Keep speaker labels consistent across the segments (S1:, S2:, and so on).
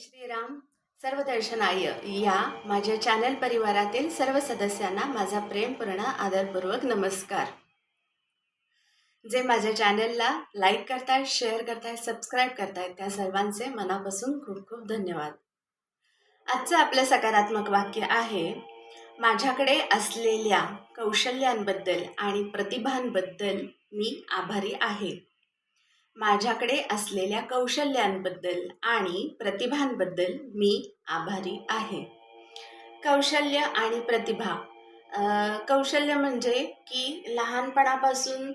S1: श्रीराम सर्वदर्शनाय. या माझ्या चॅनल परिवारातील सर्व सदस्यांना माझा प्रेमपूर्ण आदरपूर्वक नमस्कार. जे माझ्या चॅनलला लाईक करतायत शेअर करतायत सबस्क्राईब करतायत त्या सर्वांचे मनापासून खूप खूप धन्यवाद. आजचं आपलं सकारात्मक वाक्य आहे माझ्याकडे असलेल्या कौशल्यांबद्दल आणि प्रतिभांबद्दल मी आभारी आहे. माझ्याकडे असलेल्या कौशल्यांबद्दल आणि प्रतिभांबद्दल मी आभारी आहे. कौशल्य आणि प्रतिभा कौशल्य म्हणजे की लहानपणापासून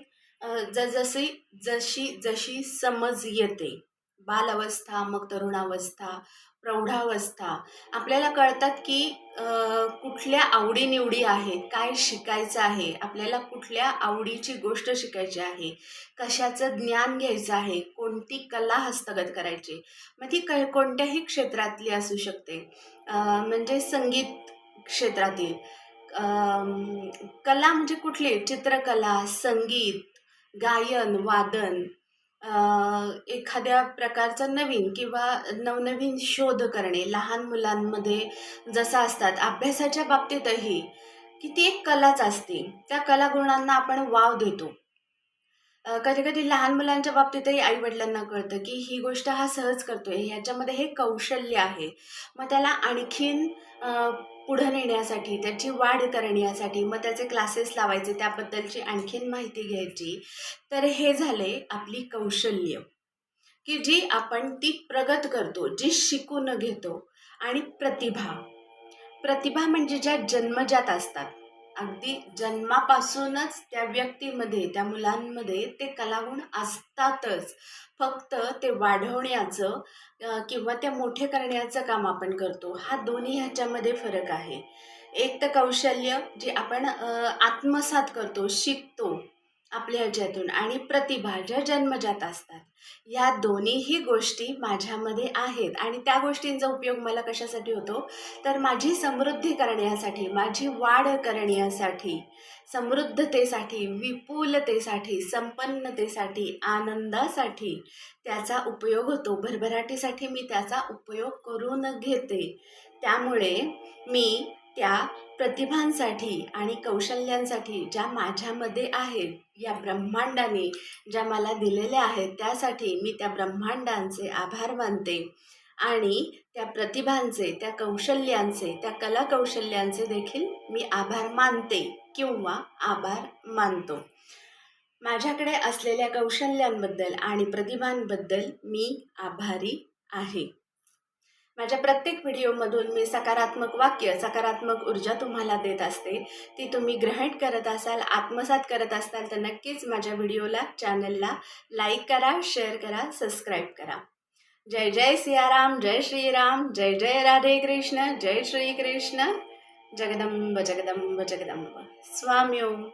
S1: जसजशी जशी जशी समज येते. बालअवस्था मग तरुणावस्था प्रौढावस्था. आपल्याला कळतात की कुठल्या आवडीनिवडी आहेत काय शिकायचं आहे आपल्याला कुठल्या आवडीची गोष्ट शिकायची आहे कशाचं ज्ञान घ्यायचं आहे कोणती कला हस्तगत करायची मग ती क कोणत्याही क्षेत्रातली असू शकते. म्हणजे संगीत क्षेत्रातील. कला म्हणजे कुठली? चित्रकला संगीत गायन वादन. एखाद्या प्रकारचं नवीन किंवा नवनवीन शोध करणे लहान मुलांमध्ये जसं असतात अभ्यासाच्या बाबतीतही की ती एक कलाच असते. त्या कलागुणांना आपण वाव देतो. कधी कधी लहान मुलांच्या बाबतीतही आई वडिलांना कळतं की ही गोष्ट हा सहज करतोय. ह्याच्यामध्ये हे कौशल्य आहे. मग त्याला आणखीन पुढं नेण्यासाठी त्याची वाढ करण्यासाठी मग त्याचे क्लासेस लावायचे त्याबद्दलची आणखीन माहिती घ्यायची. तर हे झाले आपली कौशल्य. की जी आपण ती प्रगत करतो जी शिकून घेतो आणि प्रतिभा. प्रतिभा म्हणजे ज्या जन्मजात असतात. अगदी जन्मापासूनच त्या व्यक्तीमध्ये त्या मुलांमध्ये ते कलागुण असतातच. फक्त ते वाढवण्याचं किंवा ते मोठे करण्याचं काम आपण करतो. हा दोन्ही ह्याच्यामध्ये फरक आहे. एक तर कौशल्य जे आपण आत्मसात करतो शिकतो. आपल्या ह्याच्यातून आणि प्रतिभा ज्या जन्मजात असतात या दोन्हीही गोष्टी माझ्यामध्ये आहेत. आणि त्या गोष्टींचा उपयोग मला कशासाठी होतो? तर माझी समृद्धी करण्यासाठी माझी वाढ करण्यासाठी समृद्धतेसाठी विपुलतेसाठी संपन्नतेसाठी आनंदासाठी त्याचा उपयोग होतो. भरभराटीसाठी मी त्याचा उपयोग करून घेते. त्यामुळे मी त्या प्रतिभांसाठी आणि कौशल्यांसाठी ज्या माझ्यामध्ये आहेत या ब्रह्मांडाने ज्या मला दिलेल्या आहेत त्यासाठी मी त्या ब्रह्मांडांचे आभार मानते. आणि त्या प्रतिभांचे त्या कौशल्यांचे त्या कलाकौशल्यांचे देखील मी आभार मानते किंवा आभार मानतो. माझ्याकडे असलेल्या कौशल्यांबद्दल आणि प्रतिभांबद्दल मी आभारी आहे. माझ्या प्रत्येक व्हिडिओमधून मी सकारात्मक वाक्य सकारात्मक ऊर्जा तुम्हाला देत असते. ती तुम्ही ग्रहण करत असाल आत्मसात करत असाल तर नक्कीच माझ्या व्हिडिओला चॅनलला लाईक करा शेअर करा सबस्क्राईब करा. जय जय सियाराम जय श्रीराम जय जय राधे कृष्ण जय श्री कृष्ण. जगदंब जगदंब जगदंब. स्वामी ओम